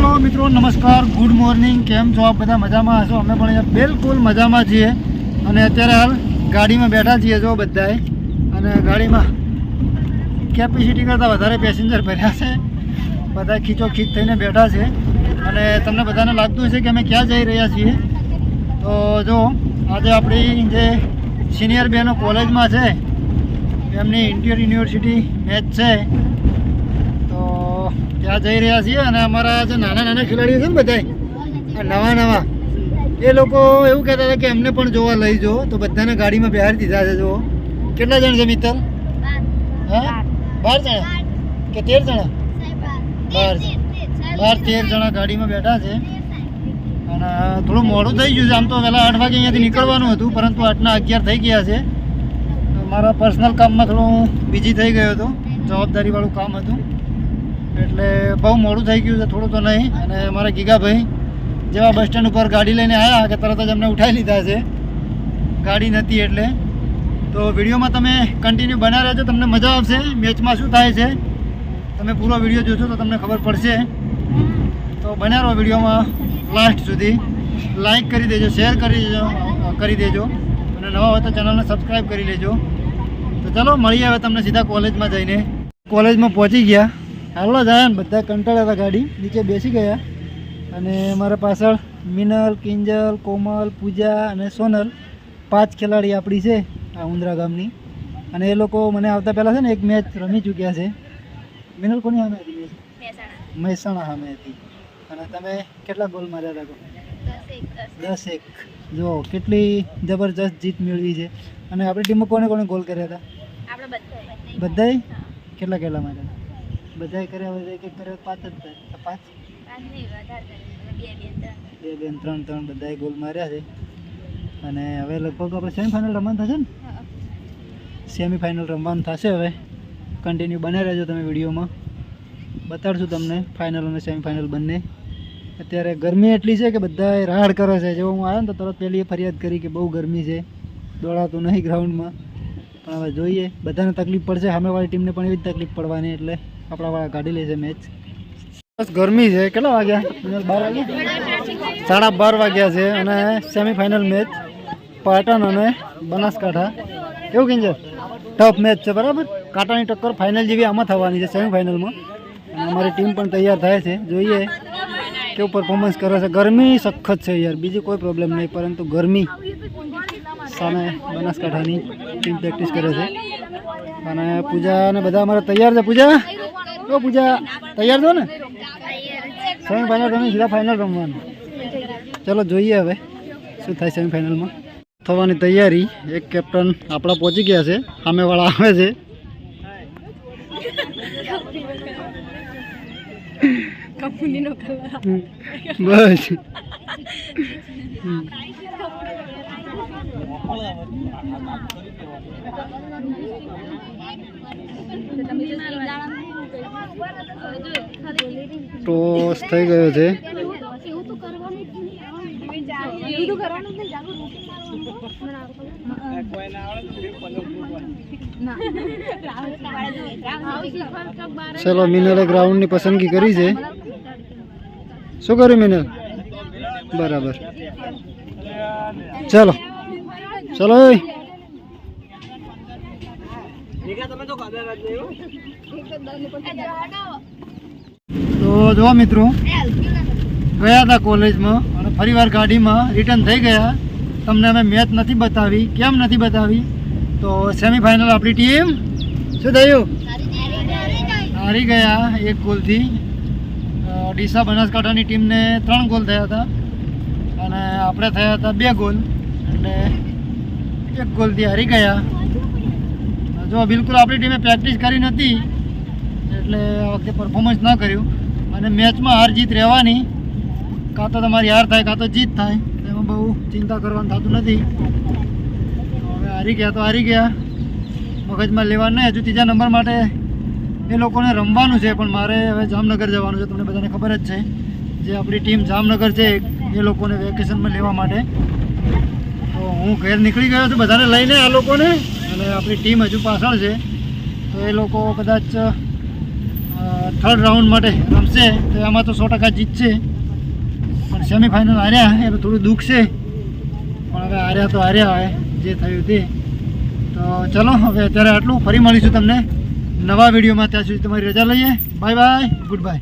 Hello મિત્રો, નમસ્કાર. Good morning કેમ છો? આપ બધા મજામાં હશો? અમે પણ અહીંયા બિલકુલ મજામાં છીએ. અને અત્યારે હાલ ગાડીમાં બેઠા છીએ જો બધાએ અને ગાડીમાં કેપેસિટી કરતાં વધારે પેસેન્જર ભર્યા છે. બધા ખીચો ખીચ થઈને બેઠા છે. અને તમને બધાને લાગતું હશે કે અમે ક્યાં જઈ રહ્યા છીએ. તો જો, આજે આપણી જે સિનિયર બહેનો કોલેજમાં છે, એમની ઇન્ડિયન યુનિવર્સિટી મેચ છે. ત્યાં જઈ રહ્યા છીએ અને અમારા જે નાના નાના ખેલાડીઓ છે ને બધા નવા નવા, એ લોકો એવું કહેતા હતા કે એમને પણ જોવા લઈ જો તો બધાને ગાડીમાં બિહાર દીધા છે જો કેટલા જણ છે, મિત્તલ? હા? બાર જણા? કે તેર જણા? બાર બાર, તેર જણા ગાડીમાં બેઠા છે. અને થોડું મોડું થઈ ગયું છે. આમ તો પહેલાં આઠ વાગે અહીંયાથી નીકળવાનું હતું, પરંતુ આઠના અગિયાર થઈ ગયા છે. મારા પર્સનલ કામમાં થોડું બિઝી થઈ ગયો હતો. જવાબદારીવાળું કામ હતું. એટલે બહુ મોડું થઈ ગયું છે, થોડું તો નહીં. અને મારા ગીગાભાઈ જેવા બસ સ્ટેન્ડ ઉપર ગાડી લઈને આવ્યા કે તરત જ અમને ઉઠાવી લીધા છે. ગાડી નથી એટલે. તો વિડીયોમાં તમે કન્ટિન્યુ બના રહેજો, તમને મજા આવશે. મેચમાં શું થાય છે, તમે પૂરો વીડિયો જોશો તો તમને ખબર પડશે. તો બન્યા રહો વિડીયોમાં લાસ્ટ સુધી. લાઈક કરી દેજો શેર કરી દેજો કરી દેજો. અને નવા હોય તો ચેનલને સબસ્ક્રાઈબ કરી લેજો. તો ચલો, મળીએ હવે તમને સીધા કોલેજમાં જઈને. કોલેજમાં પહોંચી ગયા. હાલો જાય ને. બધા કંટાળ્યા હતા ગાડી. નીચે બેસી ગયા. અને મારા પાછળ મિનલ કિંજલ કોમલ પૂજા અને સોનલ. પાંચ ખેલાડી આપણી છે આ ઉંદરા ગામની. અને એ લોકો મને આવતા પહેલાં છે ને એક મેચ રમી ચૂક્યા છે. મિનલ કોની સામે હતી? મેચ મહેસાણા સામે હતી. અને તમે કેટલા ગોલ માર્યા હતા? દસ એક. જો કેટલી જબરજસ્ત જીત મેળવી છે. અને આપણી ટીમમાં કોને કોને ગોલ કર્યા હતા? બધાય કેટલા કેટલા માર્યા બધાય કર્યા હોય એક એક કર્યા પાંચ જ થાય. પાંચ? બે બેન ત્રણ. ત્રણ બધાય ગોલ માર્યા છે. અને હવે લગભગ આપણે સેમિફાઇનલ રમવાનું થશે ને? સેમિફાઇનલ રમવાનું થશે હવે. કન્ટિન્યુ બને રહેજો તમે વિડીયોમાં. બતાડશું તમને ફાઇનલ અને સેમિફાઇનલ બંને. અત્યારે ગરમી એટલી છે કે બધાએ રાડ કરે છે. જેવો હું આવ્યો ને તો તરત પહેલી ફરિયાદ કરી કે બહુ ગરમી છે. દોડાતું નહીં ગ્રાઉન્ડમાં પણ હવે જોઈએ. બધાને તકલીફ પડશે. સામેવાળી ટીમને પણ એવી જ તકલીફ પડવાની એટલે. આપણાવાળા કાઢી છે મેચ બસ ગરમી છે. કેટલા વાગ્યા? બાર વાગ્યા? સાડા બાર વાગ્યા છે અને સેમીફાઇનલ મેચ પાટણ અને બનાસકાંઠા. કેવું કિંજર ટફ મેચ છે, બરાબર? કાંટાની ટક્કર ફાઇનલ જેવી આમાં થવાની છે સેમીફાઇનલમાં અમારી ટીમ પણ તૈયાર થાય છે. જોઈએ કેવું પરફોર્મન્સ કરે છે. ગરમી સખત છે યાર. બીજી કોઈ પ્રોબ્લેમ નહીં, પરંતુ ગરમી સામે બનાસકાંઠાની ટીમ પ્રેક્ટિસ કરે છે. અને પૂજા અને બધા અમારા તૈયાર છે. પૂજા? તો પૂજા તૈયાર છો ને? સેમીફાઇનલ રમી સીધા ફાઇનલ રમવાનું. ચલો જોઈએ હવે શું થાય સેમીફાઇનલમાં થવાની તૈયારી. એક કેપ્ટન આપણા પહોંચી ગયા છે. સામેવાળા આવે છે. બસ. ટોસ થઈ ગયો છે. ચલો મિનલે ગ્રાઉન્ડની પસંદગી કરી છે. શું કર્યું મિનલ? બરાબર. ચલો. ચલો તમે તો જો મિત્રો, ગયા હતા કોલેજમાં અને ફરીવાર ગાડીમાં રિટર્ન થઈ ગયા. તમને અમે મેચ નથી બતાવી, કેમ નથી બતાવી? તો સેમીફાઇનલ આપણી ટીમ શું થયું? હારી ગયા એક ગોલથી. ડીસા બનાસકાંઠાની ટીમને ત્રણ ગોલ થયા હતા. અને આપણે થયા હતા બે ગોલ. એટલે એક ગોલથી હારી ગયા. જો, બિલકુલ આપણી ટીમે પ્રેક્ટિસ કરી નથી. એટલે આ વખતે પરફોર્મન્સ ન કર્યું. અને મેચમાં હાર જીત રહેવાની. કાં તો તમારી હાર થાય, કાં તો જીત થાય. એમાં બહુ ચિંતા કરવાનું થતું નથી. હવે હારી ગયા તો હારી ગયા. મગજમાં લેવાનું નહીં, હજુ ત્રીજા નંબર માટે એ લોકોને રમવાનું છે, પણ મારે હવે જામનગર જવાનું છે. તમને બધાને ખબર જ છે જે આપણી ટીમ જામનગર છે, એ લોકોને વેકેશનમાં લેવા માટે. તો હું ઘેર નીકળી ગયો છું, બધાને લઈને આ લોકોને. અને આપણી ટીમ હજુ પાછળ છે. તો એ લોકો કદાચ થર્ડ રાઉન્ડ માટે રમશે, તો એમાં તો સો ટકા જીતશે. પણ સેમિફાઇનલ હાર્યા એનું થોડું દુઃખ છે. પણ હવે હાર્યા તો હાર્યા હવે જે થયું તે. તો ચલો, હવે અત્યારે આટલું. ફરી મળીશું તમને નવા વિડીયોમાં. ત્યાં સુધી તમારી રજા લઈએ. Bye bye good bye